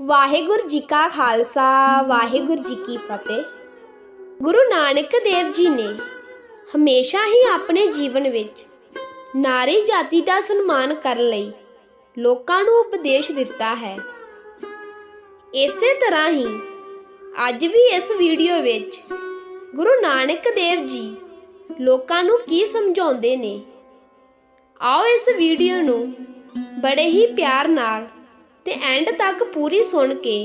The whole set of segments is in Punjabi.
ਵਾਹਿਗੁਰੂ ਜੀ ਕਾ ਖਾਲਸਾ, ਵਾਹਿਗੁਰੂ ਜੀ ਕੀ ਫਤਿਹ। ਗੁਰੂ ਨਾਨਕ ਦੇਵ ਜੀ ਨੇ ਹਮੇਸ਼ਾ ਹੀ ਆਪਣੇ ਜੀਵਨ ਵਿੱਚ ਨਾਰੀ ਜਾਤੀ ਦਾ ਸਨਮਾਨ ਕਰਨ ਲਈ ਲੋਕਾਂ ਨੂੰ ਉਪਦੇਸ਼ ਦਿੱਤਾ ਹੈ। ਇਸੇ ਤਰ੍ਹਾਂ ਹੀ ਅੱਜ ਵੀ ਇਸ ਵੀਡੀਓ ਵਿੱਚ ਗੁਰੂ ਨਾਨਕ ਦੇਵ ਜੀ ਲੋਕਾਂ ਨੂੰ ਕੀ ਸਮਝਾਉਂਦੇ ਨੇ, ਆਓ ਇਸ ਵੀਡੀਓ ਨੂੰ ਬੜੇ ਹੀ ਪਿਆਰ ਨਾਲ ਤੇ ਐਂਡ ਤੱਕ ਪੂਰੀ ਸੁਣ ਕੇ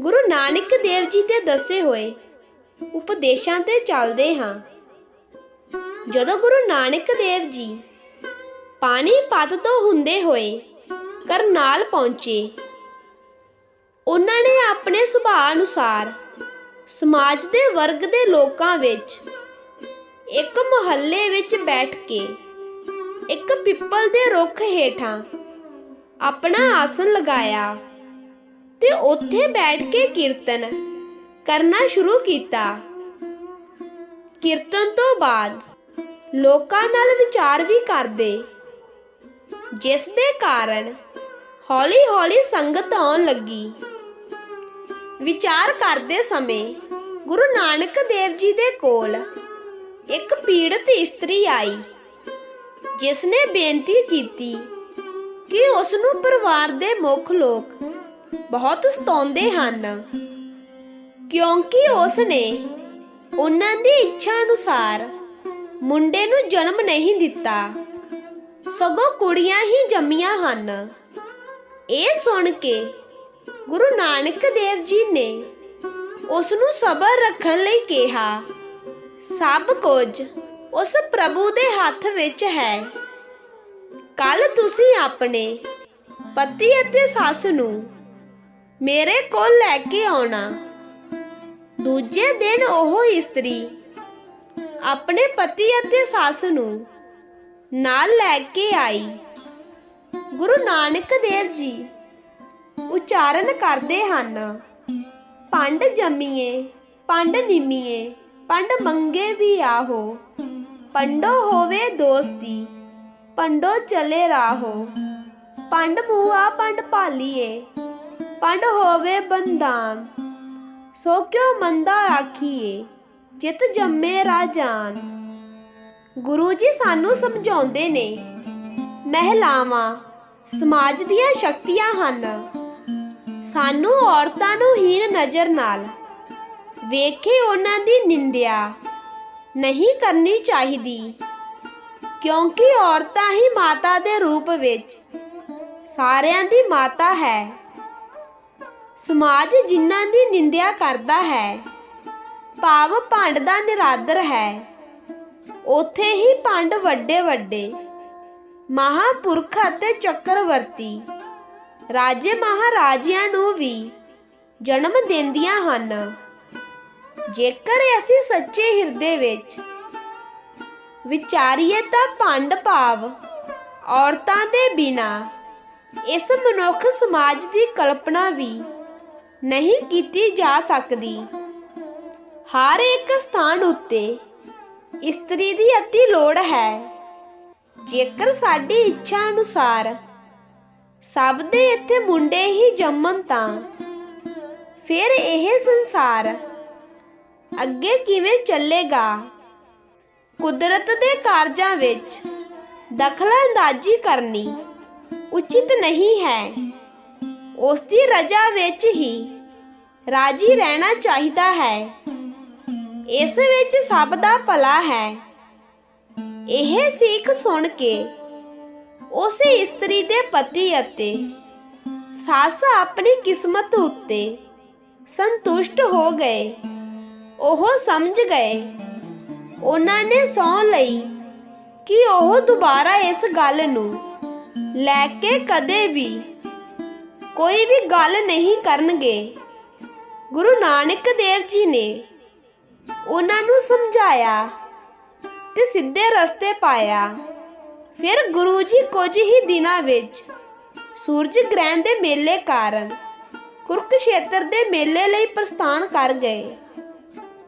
ਗੁਰੂ ਨਾਨਕ ਦੇਵ ਜੀ ਦੇ ਦੱਸੇ ਹੋਏ ਉਪਦੇਸ਼ਾਂ ਤੇ ਚੱਲਦੇ ਹਾਂ। ਜਦੋਂ ਗੁਰੂ ਨਾਨਕ ਦੇਵ ਜੀ ਪਾਣੀ ਪਤ ਤੋਂ ਹੁੰਦੇ ਹੋਏ ਕਰਨਾਲ ਪਹੁੰਚੇ, ਉਹਨਾਂ ਨੇ ਆਪਣੇ ਸੁਭਾਅ ਅਨੁਸਾਰ ਸਮਾਜ ਦੇ ਵਰਗ ਦੇ ਲੋਕਾਂ ਵਿੱਚ ਇੱਕ ਮੁਹੱਲੇ ਵਿੱਚ ਬੈਠ ਕੇ ਇੱਕ ਪਿੱਪਲ ਦੇ ਰੁੱਖ ਹੇਠਾਂ ਆਪਣਾ ਆਸਨ ਲਗਾਇਆ ਤੇ ਉੱਥੇ ਬੈਠ ਕੇ ਕੀਰਤਨ ਕਰਨਾ ਸ਼ੁਰੂ ਕੀਤਾ। ਕੀਰਤਨ ਤੋਂ ਬਾਅਦ ਲੋਕਾਂ ਨਾਲ ਵਿਚਾਰ ਵੀ ਕਰਦੇ, ਜਿਸ ਦੇ ਕਾਰਨ ਹੌਲੀ-ਹੌਲੀ ਸੰਗਤ ਆਉਣ ਲੱਗੀ। ਵਿਚਾਰ ਕਰਦੇ ਸਮੇਂ ਗੁਰੂ ਨਾਨਕ ਦੇਵ ਜੀ ਦੇ ਕੋਲ ਇੱਕ ਪੀੜਤ ਇਸਤਰੀ ਆਈ ਜਿਸ ਨੇ ਬੇਨਤੀ ਕੀਤੀ ਕਿ ਉਸ ਨੂੰ ਪਰਿਵਾਰ ਦੇ ਮੁੱਖ ਲੋਕ ਬਹੁਤ ਸਤਾਉਂਦੇ ਹਨ। ਕਿਉਂਕਿ ਉਸ ਨੇ ਉਹਨਾਂ ਦੀ ਇੱਛਾ ਅਨੁਸਾਰ ਮੁੰਡੇ ਨੂੰ ਜਨਮ ਨਹੀਂ ਦਿੱਤਾ। ਸਗੋਂ ਕੁੜੀਆਂ ਹੀ ਜੰਮੀਆਂ ਹਨ। ਇਹ ਸੁਣ ਕੇ ਗੁਰੂ ਨਾਨਕ ਦੇਵ ਜੀ ਨੇ ਉਸ ਨੂੰ ਸਬਰ ਰੱਖਣ ਲਈ ਕਿਹਾ, ਸਭ ਕੁਝ ਉਸ ਪ੍ਰਭੂ ਦੇ ਹੱਥ ਵਿੱਚ ਹੈ। ਕੱਲ ਤੁਸੀਂ ਆਪਣੇ ਪਤੀ ਅਤੇ ਸੱਸ ਨੂੰ ਮੇਰੇ ਕੋਲ ਲੈ ਕੇ ਆਉਣਾ। ਦੂਜੇ ਦਿਨ ਉਹ ਇਸਤਰੀ ਆਪਣੇ ਪਤੀ ਅਤੇ ਸੱਸ ਨੂੰ ਨਾਲ ਲੈ ਕੇ ਆਈ। ਗੁਰੂ ਨਾਨਕ ਦੇਵ ਜੀ ਉਚਾਰਨ ਕਰਦੇ ਹਨ, ਪੰਡ ਜੰਮੀਏ, ਪੰਡ ਨਿਮੀਏ, ਪੰਡ ਮੰਗੇ ਵੀ ਆਹੋ, ਪੰਡੋ ਹੋਵੇ ਦੋਸਤੀ ਪੰਡੋ ਚਲੇ ਰਾਹੋ। ਪੰਡ ਮੂਆ ਪੰਡ ਭਾਲੀਏ, ਪੰਡ ਹੋਵੇ ਬੰਦਾਨ ਸੋ ਕਿਉ ਮੰਦਾ ਆਖੀਏ, ਜਿਤ ਜੰਮੇ ਰਾਜਾਨ ਗੁਰੂ ਜੀ ਸਾਨੂੰ ਸਮਝਾਉਂਦੇ ਨੇ, ਮਹਿਲਾਵਾਂ, ਸਮਾਜ ਦੀਆਂ ਸ਼ਕਤੀਆਂ ਹਨ। ਸਾਨੂੰ ਔਰਤਾਂ ਨੂੰ ਹੀਨ ਨਜ਼ਰ ਨਾਲ, ਵੇਖੇ ਉਹਨਾਂ ਦੀ ਨਿੰਦਿਆ, ਨਹੀਂ ਕਰਨੀ ਚਾਹੀਦੀ। ਕਿਉਂਕਿ ਔਰਤਾਂ ਹੀ ਮਾਤਾ ਦੇ ਰੂਪ ਵਿੱਚ ਸਾਰਿਆਂ ਦੀ ਮਾਤਾ ਹੈ। ਸਮਾਜ ਜਿਨ੍ਹਾਂ ਦੀ ਨਿੰਦਿਆ ਕਰਦਾ ਹੈ, ਭਾਵ ਭੰਡ ਦਾ ਨਿਰਾਦਰ ਹੈ। ਉਥੇ ਹੀ ਭੰਡ ਵੱਡੇ ਵੱਡੇ, ਮਹਾਪੁਰਖ ਅਤੇ ਚੱਕਰਵਰਤੀ ਰਾਜੇ ਮਹਾਰਾਜਿਆਂ ਨੂੰ ਵੀ ਜਨਮ ਦਿੰਦੀਆਂ ਹਨ। ਜੇਕਰ ਅਸੀਂ ਸੱਚੇ ਹਿਰਦੇ ਵਿੱਚ ਵਿਚਾਰੀਏ ਤਾਂ ਭੰਡ ਭਾਵ ਔਰਤਾਂ ਦੇ ਬਿਨਾ। ਇਸ ਮਨੁੱਖ ਸਮਾਜ ਦੀ ਕਲਪਨਾ ਵੀ ਨਹੀਂ ਕੀਤੀ ਜਾ ਸਕਦੀ। ਹਰ ਇੱਕ ਸਥਾਨ ਉੱਤੇ ਇਸਤਰੀ ਦੀ ਅਤੀ ਲੋੜ ਹੈ। ਜੇਕਰ ਸਾਡੀ ਇੱਛਾ ਅਨੁਸਾਰ ਸਭ ਦੇ ਇੱਥੇ ਮੁੰਡੇ ਹੀ ਜੰਮਣ ਤਾਂ ਫਿਰ ਇਹ ਸੰਸਾਰ ਅੱਗੇ ਕਿਵੇਂ ਚੱਲੇਗਾ? ਕੁਦਰਤ ਦੇ ਕਾਰਜਾਂ ਵਿੱਚ ਦਖਲਅੰਦਾਜ਼ੀ ਕਰਨੀ ਉਚਿਤ ਨਹੀਂ ਹੈ। ਉਸ ਦੀ ਰਜਾ ਵਿੱਚ ਹੀ ਰਾਜੀ ਰਹਿਣਾ ਚਾਹੀਦਾ ਹੈ। ਇਸ ਵਿੱਚ ਸਭ ਦਾ ਭਲਾ ਹੈ। ਇਹ ਸਿੱਖ ਸੁਣ ਕੇ ਉਸ ਇਸਤਰੀ ਦੇ ਪਤੀ ਅਤੇ ਸੱਸ ਆਪਣੀ ਕਿਸਮਤ ਉੱਤੇ ਸੰਤੁਸ਼ਟ ਹੋ ਗਏ। ਉਹ ਸਮਝ ਗਏ ਉਹਨਾਂ ਨੇ ਸੌਂ ਲਈ ਕਿ ਉਹ ਦੁਬਾਰਾ ਇਸ ਗੱਲ ਨੂੰ ਲੈ ਕੇ ਕਦੇ ਵੀ ਕੋਈ ਵੀ ਗੱਲ ਨਹੀਂ ਕਰਨਗੇ। ਗੁਰੂ ਨਾਨਕ ਦੇਵ ਜੀ ਨੇ ਉਹਨਾਂ ਨੂੰ ਸਮਝਾਇਆ ਤੇ ਸਿੱਧੇ ਰਸਤੇ ਪਾਇਆ। ਫਿਰ ਗੁਰੂ ਜੀ ਕੁਝ ਹੀ ਦਿਨਾਂ ਵਿੱਚ ਸੂਰਜ ਗ੍ਰਹਿਣ ਦੇ ਮੇਲੇ ਕਾਰਨ ਕੁਰਕਸ਼ੇਤਰ ਦੇ ਮੇਲੇ ਲਈ ਪ੍ਰਸਥਾਨ ਕਰ ਗਏ।